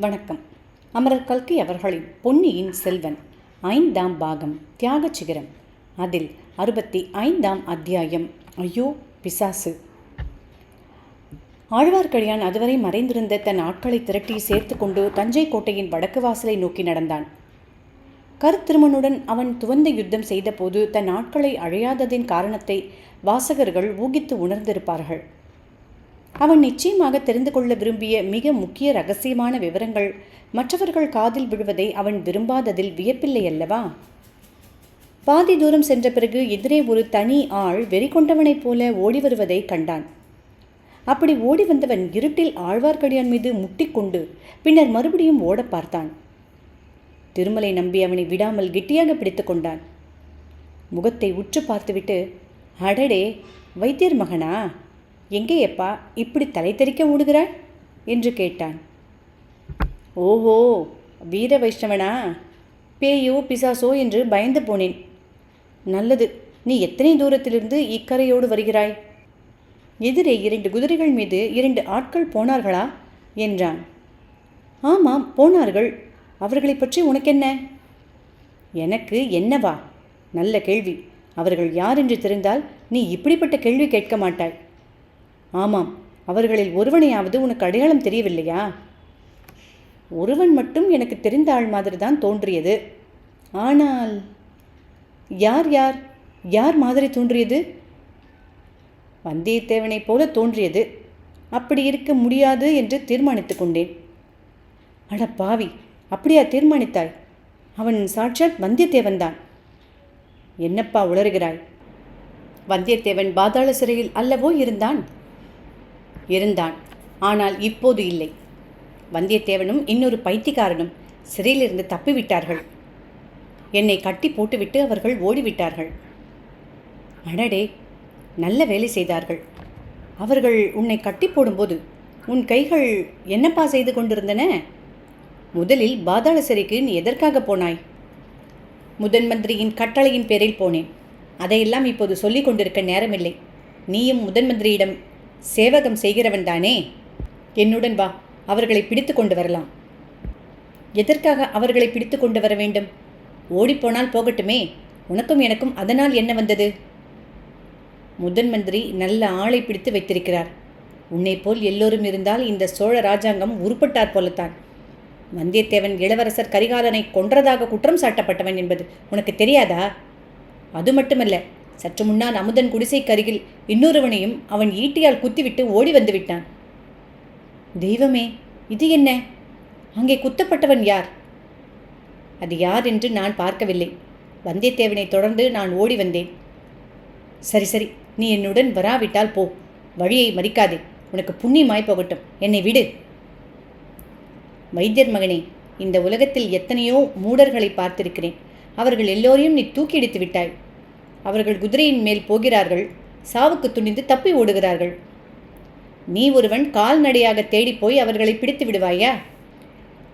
வணக்கம். அமரர் கல்கி அவர்களின் பொன்னியின் செல்வன் ஐந்தாம் பாகம் தியாகச் சிகரம். அதில் அறுபத்தி ஐந்தாம் அத்தியாயம் ஐயோ பிசாசு. ஆழ்வார்க்கடியான் அதுவரை மறைந்திருந்த தன் ஆட்களை திரட்டி சேர்த்து கொண்டு தஞ்சை கோட்டையின் வடக்கு வாசலை நோக்கி நடந்தான். கருத்திருமனுடன் அவன் துவந்த யுத்தம் செய்தபோது தன் ஆட்களை அழையாததின் காரணத்தை வாசகர்கள் ஊகித்து உணர்ந்திருப்பார்கள். அவன் நிச்சயமாக தெரிந்து கொள்ள விரும்பிய மிக முக்கிய ரகசியமான விவரங்கள். மற்றவர்கள் காதில் விழுவதை அவன் விரும்பாததில் வியப்பில்லை அல்லவா? பாதி தூரம் சென்ற பிறகு எதிரே ஒரு தனி ஆள் வெறி கொண்டவனைப் போல ஓடி வருவதை கண்டான். அப்படி ஓடி வந்தவன் இருட்டில் ஆழ்வார்க்கடியான் மீது முட்டிக்கொண்டு பின்னர் மறுபடியும் ஓட பார்த்தான். திருமலை நம்பி அவனை விடாமல் கெட்டியாக பிடித்து கொண்டான். முகத்தை உற்று பார்த்துவிட்டு அடடே வைத்தியர் மகனா? எங்கேயப்பா இப்படி தலை தெறிக்க ஓடுகிறாய் என்று கேட்டான். ஓஹோ வீர வைஷ்ணவனா? பேயோ பிசாசோ என்று பயந்து போனேன். நல்லது நீ எத்தனை தூரத்திலிருந்து இக்கரையோடு வருகிறாய்? எதிரே இரண்டு குதிரைகள் மீது இரண்டு ஆட்கள் போனார்களா? என்றான். ஆமாம் போனார்கள். அவர்களை பற்றி உனக்கென்ன? எனக்கு என்னவா? நல்ல கேள்வி. அவர்கள் யார் என்று தெரிந்தால் நீ இப்படிப்பட்ட கேள்வி கேட்க மாட்டாய். ஆமாம் அவர்களில் ஒருவனையாவது உனக்கு அடையாளம் தெரியவில்லையா? ஒருவன் மட்டும் எனக்கு தெரிந்த ஆள் மாதிரி தான் தோன்றியது. ஆனால் யார் யார் யார் மாதிரி தோன்றியது? வந்தியத்தேவனைப் போல தோன்றியது. அப்படி இருக்க முடியாது என்று தீர்மானித்து கொண்டேன். அட பாவி அப்படியா தீர்மானித்தாய்? அவன் சாட்சாத் வந்தியத்தேவன்தான். என்னப்பா உளறுகிறாய்? வந்தியத்தேவன் பாதாள சிறையில் அல்லவோ இருந்தான்? இருந்தான். ஆனால் இப்போது இல்லை. வந்தியத்தேவனும் இன்னொரு பைத்தியக்காரனும் சிறையிலிருந்து தப்பிவிட்டார்கள். என்னை கட்டி போட்டுவிட்டு அவர்கள் ஓடிவிட்டார்கள். அடடே நல்ல வேலை செய்தார்கள். அவர்கள் உன்னை கட்டி போடும்போது உன் கைகள் என்னப்பா செய்து கொண்டிருந்தன? முதலில் பாதாள சிறைக்கு நீ எதற்காக போனாய்? முதன் மந்திரியின் கட்டளையின் பேரில் போனேன். அதையெல்லாம் இப்போது சொல்லிக் கொண்டிருக்க நேரமில்லை. நீயும் முதன் மந்திரியிடம் சேவகம் செய்கிறவன் தானே? என்னுடன் வா அவர்களை பிடித்து கொண்டு வரலாம். எதற்காக அவர்களை பிடித்து கொண்டு வர வேண்டும்? ஓடிப்போனால் போகட்டுமே உனக்கும் எனக்கும் அதனால் என்ன வந்தது? முதன் மந்திரி நல்ல ஆளை பிடித்து வைத்திருக்கிறார். உன்னை போல் எல்லோரும் இருந்தால் இந்த சோழ ராஜாங்கம் உருப்பட்டார் போலத்தான். வந்தியத்தேவன் இளவரசர் கரிகாலனை கொன்றதாக குற்றம் சாட்டப்பட்டவன் என்பது உனக்கு தெரியாதா? அது மட்டுமல்ல சற்று முன்னால் அமுதன் குடிசைக்கருகில் இன்னொருவனையும் அவன் ஈட்டியால் குத்திவிட்டு ஓடி வந்து விட்டான். தெய்வமே இது என்ன? அங்கே குத்தப்பட்டவன் யார்? அது யார் என்று நான் பார்க்கவில்லை. வந்தியத்தேவனை தொடர்ந்து நான் ஓடி வந்தேன். சரி சரி நீ என்னுடன் வராவிட்டால் போ. வழியை மறிக்காதே. உனக்கு புண்ணியமாய் போகட்டும். என்னை விடு. வைத்தியர் மகனே இந்த உலகத்தில் எத்தனையோ மூடர்களை பார்த்திருக்கிறேன். அவர்கள் எல்லோரையும் நீ தூக்கியடித்து விட்டாய். அவர்கள் குதிரையின் மேல் போகிறார்கள். சாவுக்கு துணிந்து தப்பி ஓடுகிறார்கள். நீ ஒருவன் கால்நடையாக தேடிப்போய் போய் அவர்களை பிடித்து விடுவாயா?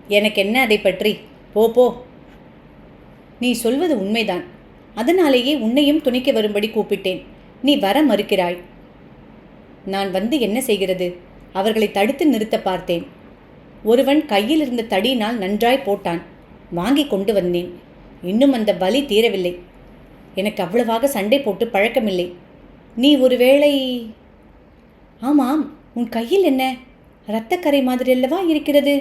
எனக்கு என்ன அதை பற்றி? போ போ. நீ சொல்வது உண்மைதான். அதனாலேயே உன்னையும் துணைக்கு வரும்படி கூப்பிட்டேன். நீ வர மறுக்கிறாய். நான் வந்து என்ன செய்கிறது? அவர்களை தடுத்து நிறுத்த பார்த்தேன். ஒருவன் கையில் இருந்த தடியினால் நன்றாய் போட்டான். வாங்கி கொண்டு வந்தேன். இன்னும் அந்த பலி தீரவில்லை. எனக்கு அவ்வளவாக சண்டை போட்டு பழக்கமில்லை. நீ ஒருவேளை ஆமாம் உன் கையில் என்ன இரத்தக்கரை மாதிரி அல்லவா இருக்கிறது?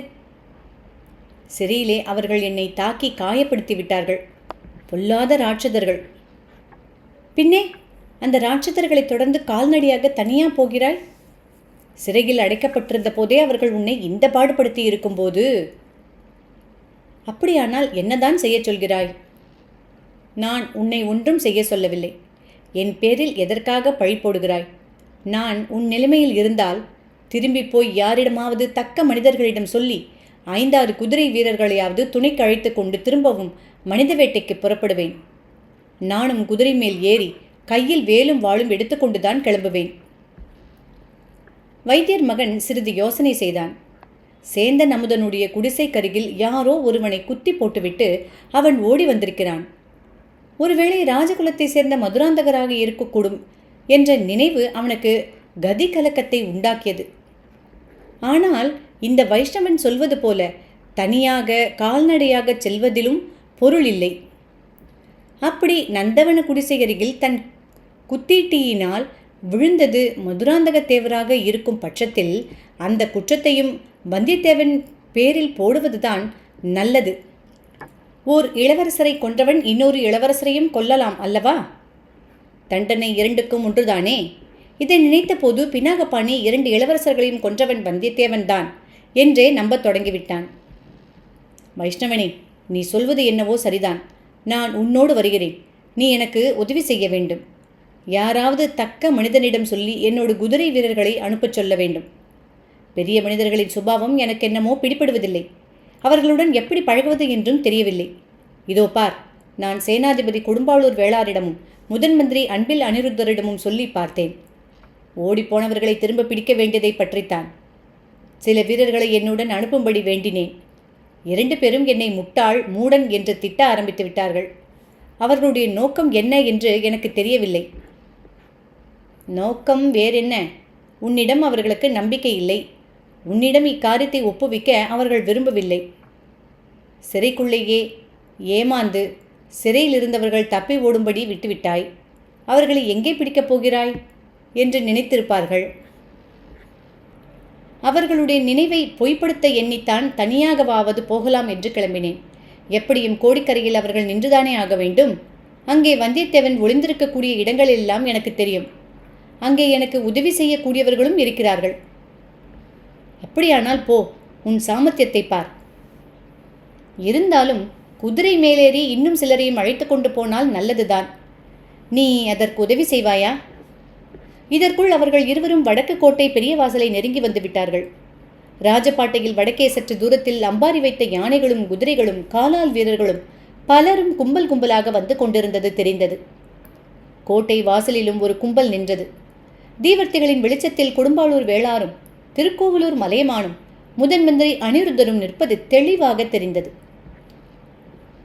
சிறையிலே அவர்கள் என்னை தாக்கி காயப்படுத்தி விட்டார்கள். பொல்லாத ராட்சதர்கள். பின்னே அந்த ராட்சதர்களை தொடர்ந்து கால்நடையாக தனியாக போகிறாய்? சிறையில் அடைக்கப்பட்டிருந்த போதே அவர்கள் உன்னை இந்த பாடுபடுத்தி இருக்கும்போது. அப்படியானால் என்னதான் செய்யச் சொல்கிறாய்? நான் உன்னை ஒன்றும் செய்ய சொல்லவில்லை. என் பேரில் எதற்காக பழி போடுகிறாய்? நான் உன் நிலைமையில் இருந்தால் திரும்பி போய் யாரிடமாவது தக்க மனிதர்களிடம் சொல்லி ஐந்தாறு குதிரை வீரர்களையாவது துணைக்கு அழைத்து கொண்டு திரும்பவும் மனித வேட்டைக்கு புறப்படுவேன். நானும் குதிரை மேல் ஏறி கையில் வேலும் வாளும் எடுத்துக்கொண்டுதான் கிளம்புவேன். வைத்தியர் மகன் சிறிது யோசனை செய்தான். சேந்தன் அமுதனுடைய குடிசைக்கருகில் யாரோ ஒருவனை குத்தி போட்டுவிட்டு அவன் ஓடி வந்திருக்கிறான். ஒருவேளை ராஜகுலத்தை சேர்ந்த மதுராந்தகராக இருக்கக்கூடும் என்ற நினைவு அவனுக்கு கதி கலக்கத்தை உண்டாக்கியது. ஆனால் இந்த வைஷ்ணவன் சொல்வது போல தனியாக கால்நடையாக செல்வதிலும் பொருள் இல்லை. அப்படி நந்தவன குடிசையருகில் தன் குத்தீட்டியினால் விழுந்தது மதுராந்தகத்தேவராக இருக்கும் பட்சத்தில் அந்த குற்றத்தையும் வந்தியத்தேவன் பேரில் போடுவதுதான் நல்லது. ஓர் இளவரசரை கொன்றவன் இன்னொரு இளவரசரையும் கொல்லலாம் அல்லவா? தண்டனை இரண்டுக்கும் ஒன்றுதானே? இதை நினைத்தபோது பினாகபாணி இரண்டு இளவரசர்களையும் கொன்றவன் வந்தியத்தேவன் தான் என்றே நம்பத் தொடங்கிவிட்டான். வைஷ்ணவனே நீ சொல்வது என்னவோ சரிதான். நான் உன்னோடு வருகிறேன். நீ எனக்கு உதவி செய்ய வேண்டும். யாராவது தக்க மனிதனிடம் சொல்லி என்னோடு குதிரை வீரர்களை அனுப்பச் சொல்ல வேண்டும். பெரிய மனிதர்களின் சுபாவம் எனக்கு என்னமோ பிடிபடுவதில்லை. அவர்களுடன் எப்படி பழகுவது என்றும் தெரியவில்லை. இதோ பார் நான் சேனாதிபதி கொடும்பாளூர் வேளாரிடமும் முதன் மந்திரி அன்பில் அனிருத்தரிடமும் சொல்லி பார்த்தேன். ஓடிப்போனவர்களை திரும்ப பிடிக்க வேண்டியதை பற்றித்தான். சில வீரர்களை என்னுடன் அனுப்பும்படி வேண்டினேன். இரண்டு பேரும் என்னை முட்டாள் மூடன் என்று திட்ட ஆரம்பித்து விட்டார்கள். அவர்களுடைய நோக்கம் என்ன என்று எனக்கு தெரியவில்லை. நோக்கம் வேறென்ன? உன்னிடம் அவர்களுக்கு நம்பிக்கை இல்லை. உன்னிடம் இக்காரியத்தை ஒப்புவிக்க அவர்கள் விரும்பவில்லை. சிறைக்குள்ளேயே ஏமாந்து சிறையில் இருந்தவர்கள் தப்பி ஓடும்படி விட்டுவிட்டாய். அவர்களை எங்கே பிடிக்கப் போகிறாய்? என்று நினைத்திருப்பார்கள். அவர்களுடைய நினைவை பொய்ப்படுத்த எண்ணித்தான் தனியாகவாவது போகலாம் என்று கிளம்பினேன். எப்படியும் கோடிக்கரையில் அவர்கள் நின்றுதானே ஆக வேண்டும்? அங்கே வந்தியத்தேவன் ஒளிந்திருக்கக்கூடிய இடங்களெல்லாம் எனக்கு தெரியும். அங்கே எனக்கு உதவி செய்யக்கூடியவர்களும் இருக்கிறார்கள். அப்படியானால் போ உன் சாமர்த்தியத்தை பார். இருந்தாலும் குதிரை மேலேறி இன்னும் சிலரையும் அழைத்து கொண்டு போனால் நல்லதுதான். நீ அதற்கு உதவி செய்வாயா? இதற்குள் அவர்கள் இருவரும் வடக்கு கோட்டை பெரிய வாசலை நெருங்கி வந்து விட்டார்கள். ராஜபாட்டையில் வடக்கே சற்று தூரத்தில் அம்பாரி வைத்த யானைகளும் குதிரைகளும் காலால் வீரர்களும் பலரும் கும்பல் கும்பலாக வந்து கொண்டிருந்தது தெரிந்தது. கோட்டை வாசலிலும் ஒரு கும்பல் நின்றது. தீவர்த்திகளின் வெளிச்சத்தில் குடும்பாளூர் வேளாரும் திருக்கோவலூர் மலையமானும் முதன்மந்திரி அனிருத்தரும் நிற்பது தெளிவாக தெரிந்தது.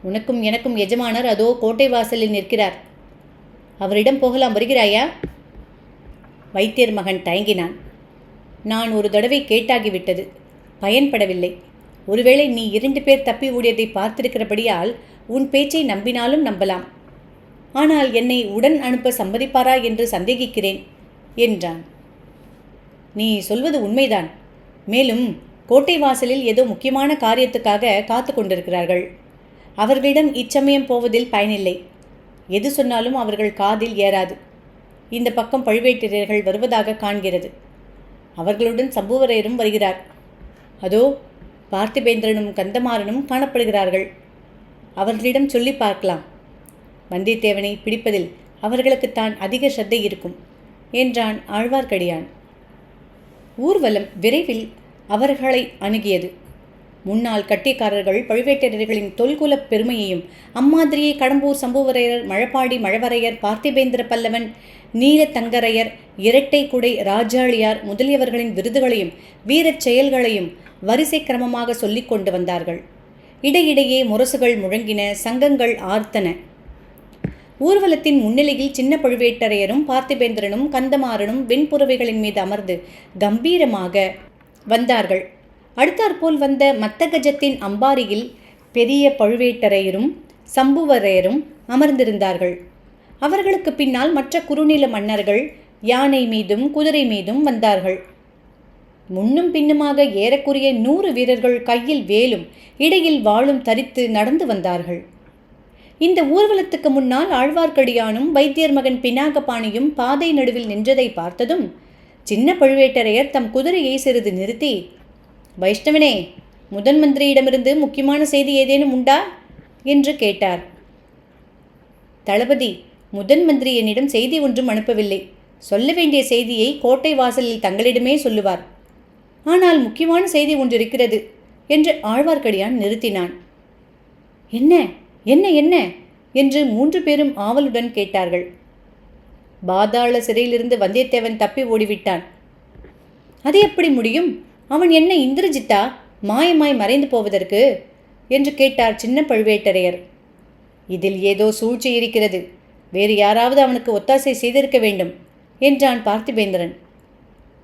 உனக்கும் எனக்கும் எஜமானர் அதோ கோட்டை வாசலில் நிற்கிறார். அவரிடம் போகலாம் வருகிறாயா? வைத்தியர் மகன் தயங்கினான். நான் ஒரு தடவை கேட்டாகிவிட்டது. பயன்படவில்லை. ஒருவேளை நீ இரண்டு பேர் தப்பி ஓடியதை பார்த்திருக்கிறபடியால் உன் பேச்சை நம்பினாலும் நம்பலாம். ஆனால் என்னை உடன் அனுப்ப சம்மதிப்பாரா என்று சந்தேகிக்கிறேன் என்றான். நீ சொல்வது உண்மைதான். மேலும் கோட்டை வாசலில் ஏதோ முக்கியமான காரியத்துக்காக காத்து கொண்டிருக்கிறார்கள். அவர்களிடம் இச்சமயம் போவதில் பயனில்லை. எது சொன்னாலும் அவர்கள் காதில் ஏறாது. இந்த பக்கம் பழுவேட்டரையர்கள் வருவதாக காண்கிறது. அவர்களுடன் சம்புவரையரும் வருகிறார். அதோ பார்த்திபேந்திரனும் கந்தமாறனும் காணப்படுகிறார்கள். அவர்களிடம் சொல்லி பார்க்கலாம். வந்தியத்தேவனை பிடிப்பதில் அவர்களுக்குத்தான் அதிக சிரத்தை இருக்கும் என்றான் ஆழ்வார்க்கடியான். ஊர்வலம் விரைவில் அவர்களை அணுகியது. முன்னாள் கட்டிக்காரர்கள் பழுவேட்டரையர்களின் தொல்குலப் பெருமையையும் அம்மாதிரியை கடம்பூர் சம்புவரையர் மழப்பாடி மழவரையர் பார்த்திபேந்திர பல்லவன் நீலத்தங்கரையர் இரட்டை குடை ராஜாளியார் முதலியவர்களின் விருதுகளையும் வீரச் செயல்களையும் வரிசை கிரமமாக சொல்லிக் கொண்டு வந்தார்கள். இடையிடையே முரசுகள் முழங்கின சங்கங்கள் ஆர்த்தன. ஊர்வலத்தின் முன்னிலையில் சின்ன பழுவேட்டரையரும் பார்த்திபேந்திரனும் கந்தமாறனும் வெண்புறவைகளின் மீது அமர்ந்து கம்பீரமாக வந்தார்கள். அடுத்தாற்போல் வந்த மத்தகஜத்தின் அம்பாரியில் பெரிய பழுவேட்டரையரும் சம்புவரையரும் அமர்ந்திருந்தார்கள். அவர்களுக்கு பின்னால் மற்ற குறுநில மன்னர்கள் யானை மீதும் குதிரை மீதும் வந்தார்கள். முன்னும் பின்னுமாக ஏறக்குறைய நூறு வீரர்கள் கையில் வேலும் இடையில் வாளும் தரித்து நடந்து வந்தார்கள். இந்த ஊர்வலத்துக்கு முன்னால் ஆழ்வார்க்கடியானும் வைத்தியர் மகன் பினாகபாணியும் பாதை நடுவில் நின்றதை பார்த்ததும் சின்ன பழுவேட்டரையர் தம் குதிரையை சிறிது நிறுத்தி வைஷ்ணவனே முதன் மந்திரியிடமிருந்து முக்கியமான செய்தி ஏதேனும் உண்டா? என்று கேட்டார். தளபதி முதன் மந்திரி என்னிடம் செய்தி ஒன்றும் அனுப்பவில்லை. சொல்ல வேண்டிய செய்தியை கோட்டை வாசலில் தங்களிடமே சொல்லுவார். ஆனால் முக்கியமான செய்தி ஒன்று இருக்கிறது என்று ஆழ்வார்க்கடியான் நிறுத்தினான். என்ன என்ன என்ன? என்று மூன்று பேரும் ஆவலுடன் கேட்டார்கள். பாதாள சிறையிலிருந்து வந்தியத்தேவன் தப்பி ஓடிவிட்டான். அது எப்படி முடியும்? அவன் என்ன இந்திரஜித்தா? மாயமாய் மறைந்து போவதற்கு? என்று கேட்டார் சின்ன பழுவேட்டரையர். இதில் ஏதோ சூழ்ச்சி இருக்கிறது. வேறு யாராவது அவனுக்கு ஒத்தாசை செய்திருக்க வேண்டும் என்றான் பார்த்திபேந்திரன்.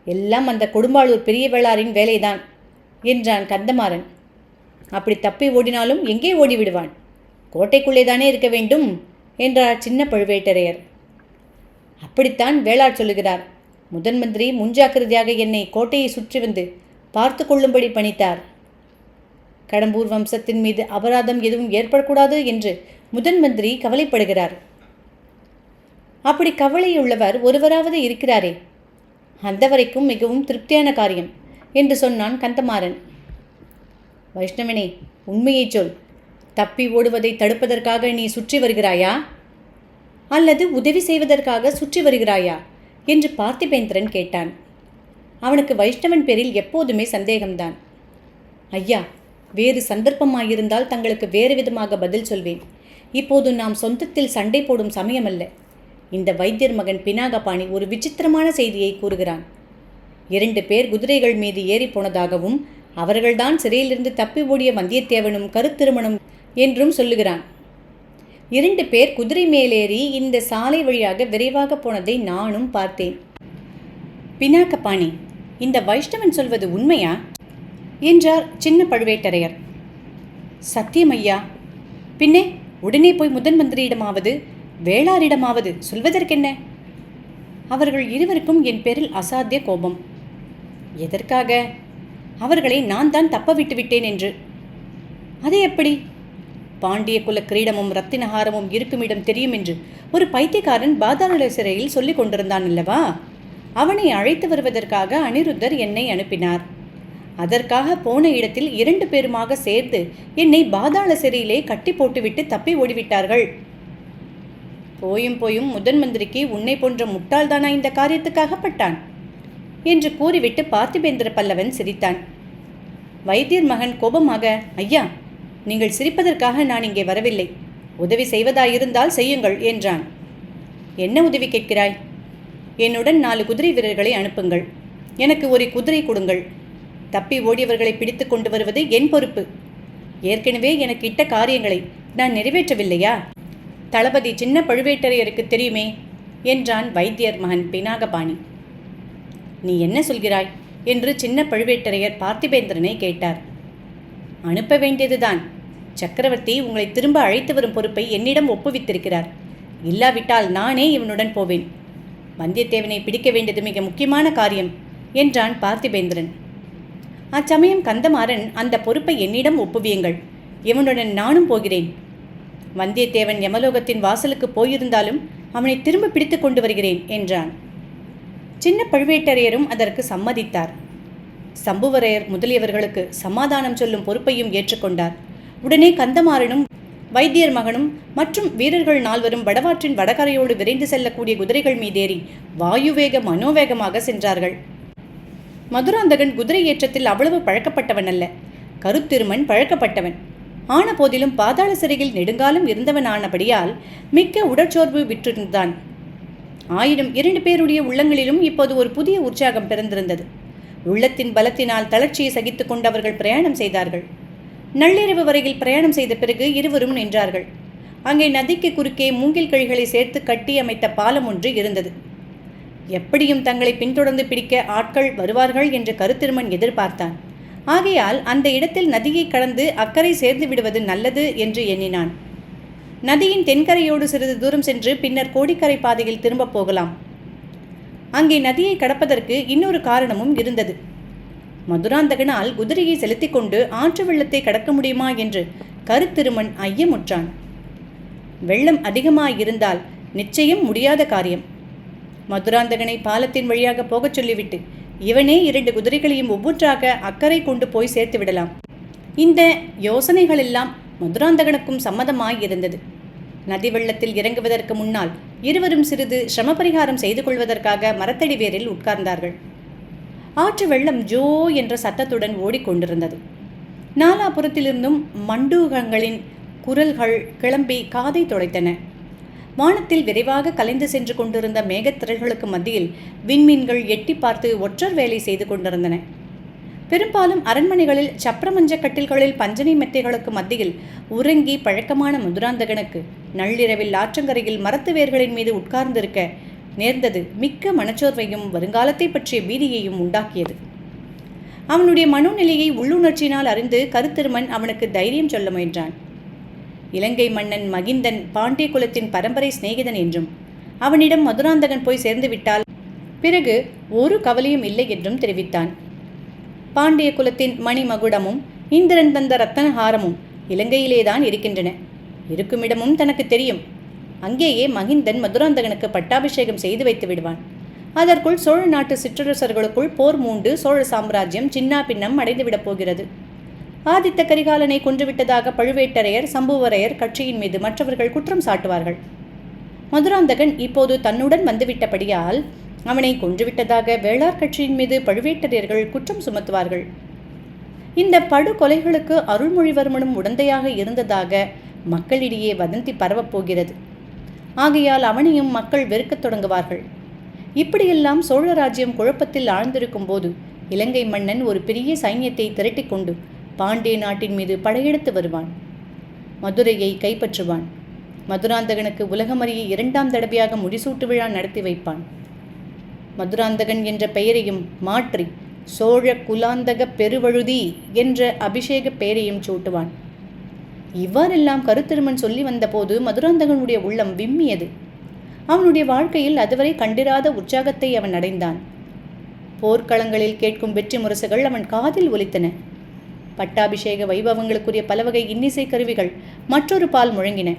எல்லாம் அந்த கொடும்பாளூர் பெரிய வேளாரின் வேலைதான் என்றான் கந்தமாறன். அப்படி தப்பி ஓடினாலும் எங்கே ஓடிவிடுவான்? கோட்டைக்குள்ளே தானே இருக்க வேண்டும் என்றார் சின்ன பழுவேட்டரையர். அப்படித்தான் வேளார் சொல்லுகிறார். முதன் மந்திரி முன்ஜாக்கிரதையாக என்னை கோட்டையை சுற்றி வந்து பார்த்து கொள்ளும்படி பணித்தார். கடம்பூர் வம்சத்தின் மீது அபராதம் எதுவும் ஏற்படக்கூடாது என்று முதன் மந்திரி கவலைப்படுகிறார். அப்படி கவலையுள்ளவர் ஒருவராவது இருக்கிறாரே. அந்த வரைக்கும் மிகவும் திருப்தியான காரியம் என்று சொன்னான் கந்தமாறன். வைஷ்ணவனே உண்மையைச் சொல். தப்பி ஓடுவதை தடுப்பதற்காக நீ சுற்றி வருகிறாயா? அல்லது உதவி செய்வதற்காக சுற்றி வருகிறாயா? என்று பார்த்திபேந்திரன் கேட்டான். அவனுக்கு வைஷ்ணவன் பேரில் எப்போதுமே சந்தேகம்தான். ஐயா வேறு சந்தர்ப்பமாயிருந்தால் தங்களுக்கு வேறு விதமாக பதில் சொல்வேன். இப்போது நாம் சொந்தத்தில் சண்டை போடும் சமயமல்ல. இந்த வைத்தியர் மகன் பினாகபாணி ஒரு விசித்திரமான செய்தியை கூறுகிறான். இரண்டு பேர் குதிரைகள் மீது ஏறி போனதாகவும் அவர்கள்தான் சிறையிலிருந்து தப்பி ஓடிய வந்தியத்தேவனும் கருத்திருமணம் என்றும் சொல்லுகிறான். இரண்டு பேர் குதிரை மேலேறி இந்த சாலை வழியாக விரைவாக போனதை நானும் பார்த்தேன். பினாக்கபாணி இந்த வைஷ்ணவன் சொல்வது உண்மையா? என்றார் சின்ன பழுவேட்டரையர். சத்தியம் ஐயா. பின்னே உடனே போய் முதன் மந்திரியிடமாவது வேளாரிடமாவது சொல்வதற்கென்ன? அவர்கள் இருவருக்கும் என் பேரில் அசாத்திய கோபம். எதற்காக? அவர்களை நான் தான் தப்ப விட்டு விட்டேன் என்று. அது எப்படி? பாண்டிய குல கிரீடமும் ரத்தினஹாரமும் இருக்குமிடம் தெரியும் என்று ஒரு பைத்தியக்காரன் பாதாள சிறையில் சொல்லிக் கொண்டிருந்தான் அல்லவா? அவனை அழைத்து வருவதற்காக அனிருத்தர் என்னை அனுப்பினார். அதற்காக போன இடத்தில் இரண்டு பேருமாக சேர்ந்து என்னை பாதாள சிறையிலே கட்டி போட்டுவிட்டு தப்பி ஓடிவிட்டார்கள். போயும் போயும் முதன் மந்திரிக்கு உன்னை போன்ற முட்டாள்தானா இந்த காரியத்துக்காகப்பட்டான் என்று கூறிவிட்டு பார்த்திபேந்திர பல்லவன் சிரித்தான். வைத்தியர் மகன் கோபமாக ஐயா நீங்கள் சிரிப்பதற்காக நான் இங்கே வரவில்லை. உதவி செய்வதாயிருந்தால் செய்யுங்கள் என்றான். என்ன உதவி கேட்கிறாய்? என்னுடன் நாலு குதிரை வீரர்களை அனுப்புங்கள். எனக்கு ஒரு குதிரை கொடுங்கள். தப்பி ஓடியவர்களை பிடித்து கொண்டு வருவது என் பொறுப்பு. ஏற்கனவே எனக்கு இட்ட காரியங்களை நான் நிறைவேற்றவில்லையா? தளபதி சின்ன பழுவேட்டரையருக்கு தெரியுமே? என்றான் வைத்தியர் மகன் பினாகபாணி. நீ என்ன சொல்கிறாய்? என்று சின்ன பழுவேட்டரையர் பார்த்திபேந்திரனை கேட்டார். அனுப்ப வேண்டியதுதான். சக்கரவர்த்தி உங்களை திரும்ப அழைத்து வரும் பொறுப்பை என்னிடம் ஒப்புவித்திருக்கிறார். இல்லாவிட்டால் நானே இவனுடன் போவேன். வந்தியத்தேவனை பிடிக்க வேண்டியது மிக முக்கியமான காரியம் என்றான் பார்த்திபேந்திரன். அச்சமயம் கந்தமாறன் அந்த பொறுப்பை என்னிடம் ஒப்புவியுங்கள். இவனுடன் நானும் போகிறேன். வந்தியத்தேவன் யமலோகத்தின் வாசலுக்கு போயிருந்தாலும் அவனை திரும்ப பிடித்து கொண்டு வருகிறேன் என்றான். சின்ன பழுவேட்டரையரும் அதற்கு சம்மதித்தார். சம்புவரையர் முதலியவர்களுக்கு சமாதானம் சொல்லும் பொறுப்பையும் ஏற்றுக்கொண்டார். உடனே கந்தமாறனும் வைத்தியர் மகனும் மற்றும் வீரர்கள் நால்வரும் வடவாற்றின் வடகரையோடு விரைந்து செல்லக்கூடிய குதிரைகள் மீதேறி வாயுவேக மனோவேகமாக சென்றார்கள். மதுராந்தகன் குதிரை ஏற்றத்தில் அவ்வளவு பழக்கப்பட்டவன் அல்ல. கருத்திருமன் பழக்கப்பட்டவன். ஆன போதிலும் பாதாள சிறையில் நெடுங்காலம் இருந்தவன் ஆனபடியால் மிக்க உடற்சோர்வு விற்றிருந்தான் ஆயினும் இரண்டு பேருடைய உள்ளங்களிலும் இப்போது ஒரு புதிய உற்சாகம் பிறந்திருந்தது. உள்ளத்தின் பலத்தினால் தளர்ச்சியை சகித்துக் கொண்டவர்கள் பிரயாணம் செய்தார்கள். நள்ளிரவு வரையில் பிரயாணம் செய்த பிறகு இருவரும் நின்றார்கள். அங்கே நதிக்கு குறுக்கே மூங்கில் கழிகளை சேர்த்து கட்டி அமைத்த பாலம் ஒன்று இருந்தது. எப்படியும் தங்களை பின்தொடர்ந்து பிடிக்க ஆட்கள் வருவார்கள் என்று கருத்திருமன் எதிர்பார்த்தான். ஆகையால் அந்த இடத்தில் நதியை கடந்து அக்கறை சேர்ந்து விடுவது நல்லது என்று எண்ணினான். நதியின் தென்கரையோடு சிறிது தூரம் சென்று பின்னர் கோடிக்கரை பாதையில் திரும்பப் போகலாம். அங்கே நதியை கடப்பதற்கு இன்னொரு காரணமும் இருந்தது. மதுராந்தகனால் குதிரையை செலுத்திக் கொண்டு ஆற்று வெள்ளத்தை கடக்க முடியுமா என்று கருத்திருமன் ஐயமுற்றான். வெள்ளம் அதிகமாயிருந்தால் நிச்சயம் முடியாத காரியம். மதுராந்தகனை பாலத்தின் வழியாக போகச் சொல்லிவிட்டு இவனே இரண்டு குதிரைகளையும் ஒவ்வொன்றாக அக்கறை கொண்டு போய் சேர்த்து விடலாம். இந்த யோசனைகளெல்லாம் மதுராந்தகனுக்கும் சம்மதமாய் இருந்தது நதி வெள்ளத்தில் இறங்குவதற்கு முன்னால் இருவரும் சிறிது சிரமபரிகாரம் செய்து கொள்வதற்காக மரத்தடி வேரில் உட்கார்ந்தார்கள். ஆற்று வெள்ளம் ஜோ என்ற சத்தத்துடன் ஓடிக்கொண்டிருந்தது. நாலாபுரத்திலிருந்தும் மண்டூகங்களின் குரல்கள் கிளம்பி காதை துடைத்தன வானத்தில் விரைவாக கலைந்து சென்று கொண்டிருந்த மேகத்திரள்களுக்கு மத்தியில் விண்மீன்கள் எட்டி பார்த்து ஒற்றர் வேலை செய்து கொண்டிருந்தன. பெரும்பாலும் அரண்மனைகளில் சப்ரமஞ்ச கட்டில்களில் பஞ்சனை மெத்தைகளுக்கு மத்தியில் உறங்கி பழக்கமான மதுராந்தகனுக்கு நள்ளிரவில் ஆற்றங்கரையில் மரத்து வேர்களின் மீது உட்கார்ந்திருக்க நேர்ந்தது. மிக்க மனச்சோர்வையும் வருங்காலத்தை பற்றிய பீதியையும் உண்டாக்கியது. அவனுடைய மனோநிலையை உள்ளுணர்ச்சியினால் அறிந்து கருத்திருமன் அவனுக்கு தைரியம் சொல்ல முயன்றான். இலங்கை மன்னன் மகிந்தன் பாண்டிய குலத்தின் பரம்பரை சிநேகிதன் என்றும் அவனிடம் மதுராந்தகன் போய் சேர்ந்துவிட்டால் பிறகு ஒரு கவலையும் இல்லை என்றும் தெரிவித்தான். பாண்டிய குலத்தின் மணிமகுடமும் இந்திரன் தந்த ரத்தனஹாரமும் இலங்கையிலேதான் இருக்கின்றன. இருக்குமிடமும் தனக்கு தெரியும். அங்கேயே மகிந்தன் மதுராந்தகனுக்கு பட்டாபிஷேகம் செய்து வைத்து விடுவான். அதற்குள் சோழ நாட்டு சிற்றரசர்களுக்குள் போர் மூண்டு சோழ சாம்ராஜ்யம் சின்னா பின்னம் அடைந்துவிடப் போகிறது. ஆதித்த கரிகாலனை கொன்றுவிட்டதாக பழுவேட்டரையர் சம்புவரையர் கட்சியின் மீது மற்றவர்கள் குற்றம் சாட்டுவார்கள். மதுராந்தகன் இப்போது தன்னுடன் வந்துவிட்டபடியால் அவனை கொன்றுவிட்டதாக வேளார் கட்சியின் மீது பழுவேட்டரையர்கள் குற்றம் சுமத்துவார்கள். இந்த படுகொலைகளுக்கு அருள்மொழிவர்மனும் உடந்தையாக இருந்ததாக மக்களிடையே வதந்தி பரவப்போகிறது ஆகையால் அவனையும் மக்கள் வெறுக்கத் தொடங்குவார்கள். இப்படியெல்லாம் சோழ ராஜ்யம் குழப்பத்தில் ஆழ்ந்திருக்கும் போது இலங்கை மன்னன் ஒரு பெரிய சைன்யத்தை திரட்டிக் கொண்டு பாண்டிய நாட்டின் மீது படையெடுத்து வருவான். மதுரையை கைப்பற்றுவான். மதுராந்தகனுக்கு உலகமறிய இரண்டாம் தடவையாக முடிசூட்டு விழா நடத்தி வைப்பான். மதுராந்தகன் என்ற பெயரையும் மாற்றி சோழ குலாந்தக பெருவழுதி என்ற அபிஷேக பெயரையும் சூட்டுவான். இவ்வாறெல்லாம் கருத்திருமன் சொல்லி வந்தபோது மதுராந்தகனுடைய உள்ளம் விம்மியது. அவனுடைய வாழ்க்கையில் அதுவரை கண்டிராத உற்சாகத்தை அவன் அடைந்தான். போர்க்களங்களில் கேட்கும் வெற்றி முரசுகள் அவன் காதில் ஒலித்தன. பட்டாபிஷேக வைபவங்களுக்குரிய பலவகை இன்னிசை கருவிகள் மற்றொரு பால் முழங்கின.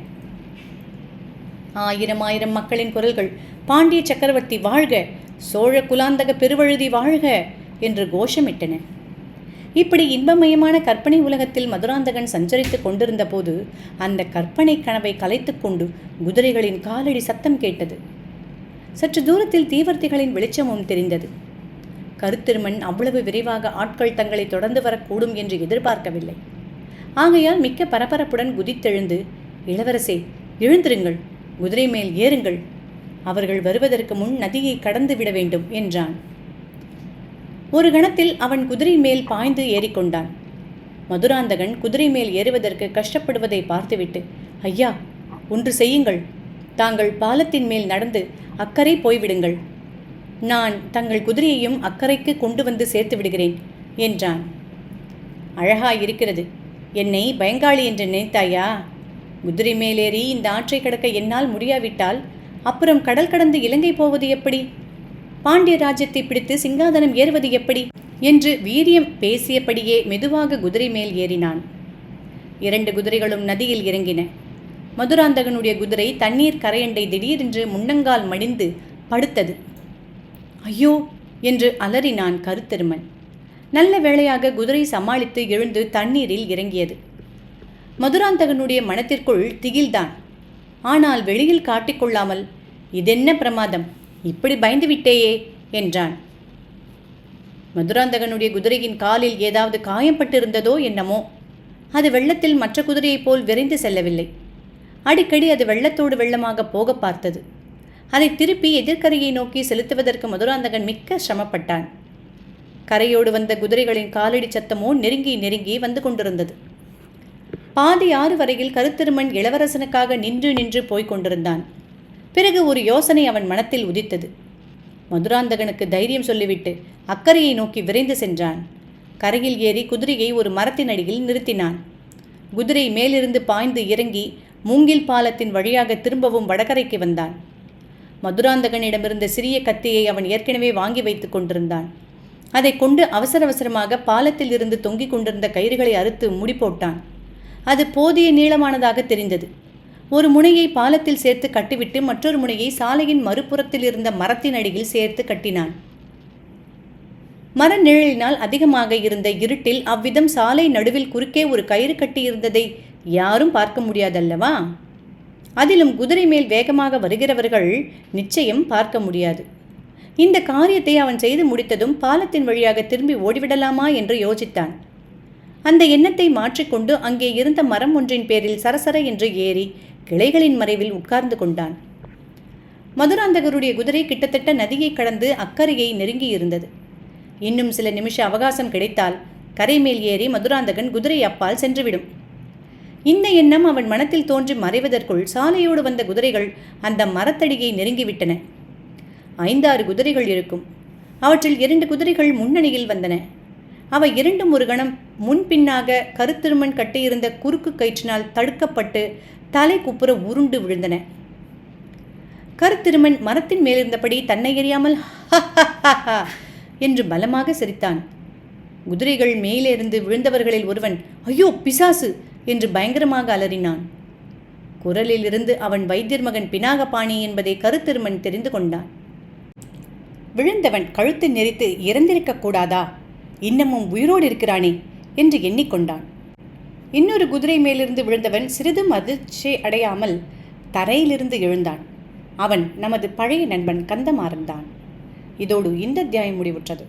ஆயிரம் ஆயிரம் மக்களின் குரல்கள் பாண்டிய சக்கரவர்த்தி வாழ்க சோழ குலாந்தக பெருவழுதி வாழ்க என்று கோஷமிட்டன. இப்படி இன்பமயமான கற்பனை உலகத்தில் மதுராந்தகன் சஞ்சரித்துக் கொண்டிருந்த போது அந்த கற்பனை கனவை கலைத்துக்கொண்டு குதிரைகளின் காலடி சத்தம் கேட்டது. சற்று தூரத்தில் தீவர்த்திகளின் வெளிச்சமும் தெரிந்தது. கருத்திருமன் அவ்வளவு விரைவாக ஆட்கள் தங்களை தொடர்ந்து வரக்கூடும் என்று எதிர்பார்க்கவில்லை. ஆகையால் மிக்க பரபரப்புடன் குதித்தெழுந்து இளவரசே எழுந்திருங்கள் குதிரை மேல் ஏறுங்கள். அவர்கள் வருவதற்கு முன் நதியை கடந்து விட வேண்டும் என்றான். ஒரு கணத்தில் அவன் குதிரை மேல் பாய்ந்து ஏறிக்கொண்டான். மதுராந்தகன் குதிரை மேல் ஏறுவதற்கு கஷ்டப்படுவதை பார்த்துவிட்டு ஐயா ஒன்று செய்யுங்கள். தாங்கள் பாலத்தின் மேல் நடந்து அக்கறை போய்விடுங்கள். நான் தங்கள் குதிரையையும் அக்கறைக்கு கொண்டு வந்து சேர்த்து விடுகிறேன் என்றான். அழகாயிருக்கிறது. என்னை பயங்காளி என்று நினைத்தாயா? குதிரை மேலேறி இந்த ஆற்றை கடக்க என்னால் முடியாவிட்டால் அப்புறம் கடல் கடந்து இலங்கை போவது எப்படி? பாண்டிய ராஜ்யத்தை பிடித்து சிங்காதனம் ஏறுவது எப்படி? என்று வீரியம் பேசியபடியே மெதுவாக குதிரை மேல் ஏறினான். இரண்டு குதிரைகளும் நதியில் இறங்கின. மதுராந்தகனுடைய குதிரை தண்ணீர் கரையண்டை திடீரென்று முன்னங்கால் மடிந்து படுத்தது. ஐயோ! என்று அலறினான் கருத்தெருமன். நல்ல வேளையாக குதிரை சமாளித்து எழுந்து தண்ணீரில் இறங்கியது. மதுராந்தகனுடைய மனத்திற்குள் திகில்தான். ஆனால் வெளியில் காட்டிக்கொள்ளாமல் இதென்ன பிரமாதம்? இப்படி பயந்து விட்டேயே என்றான். மதுராந்தகனுடைய குதிரையின் காலில் ஏதாவது காயம்பட்டிருந்ததோ என்னமோ. அது வெள்ளத்தில் மற்ற குதிரையைப் போல் விரைந்து செல்லவில்லை. அடிக்கடி அது வெள்ளத்தோடு வெள்ளமாக போக பார்த்தது. அதை திருப்பி எதிர்க்கரையை நோக்கி செலுத்துவதற்கு மதுராந்தகன் மிக்க சிரமப்பட்டான். கரையோடு வந்த குதிரைகளின் காலடி சத்தமோ நெருங்கி நெருங்கி வந்து கொண்டிருந்தது. பாதி ஆறு வரையில் கருத்திருமன் இளவரசனுக்காக நின்று நின்று போய்க் கொண்டிருந்தான். பிறகு ஒரு யோசனை அவன் மனத்தில் உதித்தது. மதுராந்தகனுக்கு தைரியம் சொல்லிவிட்டு அக்கறையை நோக்கி விரைந்து சென்றான். கரையில் ஏறி குதிரையை ஒரு மரத்தின் அடியில் நிறுத்தினான். குதிரை மேலிருந்து பாய்ந்து இறங்கி மூங்கில் பாலத்தின் வழியாக திரும்பவும் வடகரைக்கு வந்தான். மதுராந்தகனிடமிருந்த சிறிய கத்தியை அவன் ஏற்கனவே வாங்கி வைத்துக் கொண்டிருந்தான். அதை கொண்டு அவசர அவசரமாக பாலத்தில் இருந்து தொங்கிக் கொண்டிருந்த கயிறுகளை அறுத்து முடி போட்டான். அது போதிய நீளமானதாக தெரிந்தது. ஒரு முனையை பாலத்தில் சேர்த்து கட்டிவிட்டு மற்றொரு முனையை சாலையின் மறுபுறத்தில் இருந்த மரத்தின் அடியில் சேர்த்து கட்டினான். மர நிழலினால் அதிகமாக இருந்த இருட்டில் அவ்விதம் சாலை நடுவில் குறுக்கே ஒரு கயிறு கட்டியிருந்ததை யாரும் பார்க்க முடியாதல்லவா? அதிலும் குதிரை மேல் வேகமாக வருகிறவர்கள் நிச்சயம் பார்க்க முடியாது. இந்த காரியத்தை அவன் செய்து முடித்ததும் பாலத்தின் வழியாக திரும்பி ஓடிவிடலாமா என்று யோசித்தான். அந்த எண்ணத்தை மாற்றிக்கொண்டு அங்கே இருந்த மரம் ஒன்றின் பேரில் சரசர என்று ஏறி கிளைகளின் மறைவில் உட்கார்ந்து கொண்டான். மதுராந்தகருடைய குதிரை கிட்டத்தட்ட நதியை கடந்து அக்கறையை நெருங்கி இருந்தது இன்னும் சில நிமிஷ அவகாசம் கிடைத்தால் கரை மேல் ஏறி மதுராந்தகன் குதிரை அப்பால் சென்றுவிடும். இந்த எண்ணம் அவன் மனத்தில் தோன்றி மறைவதற்குள் சாலையோடு வந்த குதிரைகள் அந்த மரத்தடியை நெருங்கிவிட்டன. ஐந்தாறு குதிரைகள் இருக்கும். அவற்றில் இரண்டு குதிரைகள் முன்னணியில் வந்தன. அவை இரண்டும் ஒரு கணம் முன்பின்னாக கருத்திருமன் கட்டியிருந்த குறுக்கு கயிற்றினால் தடுக்கப்பட்டு தலை குப்புற உருண்டு விழுந்தன. கருத்திருமன் மரத்தின் மேலிருந்தபடி தன்னை எறியாமல் என்று பலமாக சிரித்தான். குதிரைகள் மேலிருந்து விழுந்தவர்களில் ஒருவன் ஐயோ பிசாசு என்று பயங்கரமாக அலறினான். குரலிலிருந்து அவன் வைத்தியர் மகன் பினாகபாணி என்பதை கருத்திருமன் தெரிந்து கொண்டான். விழுந்தவன் கழுத்தை நெரித்து இறந்திருக்கக்கூடாதா? இன்னமும் உயிரோடு இருக்கிறானே என்று எண்ணிக்கொண்டான். இன்னொரு குதிரை மேலிருந்து விழுந்தவன் சிறிதும் அதிர்ச்சி அடையாமல் தரையிலிருந்து எழுந்தான். அவன் நமது பழைய நண்பன் கந்தமாறன் தான். இதோடு இந்த அத்தியாயம் முடிவுற்றது.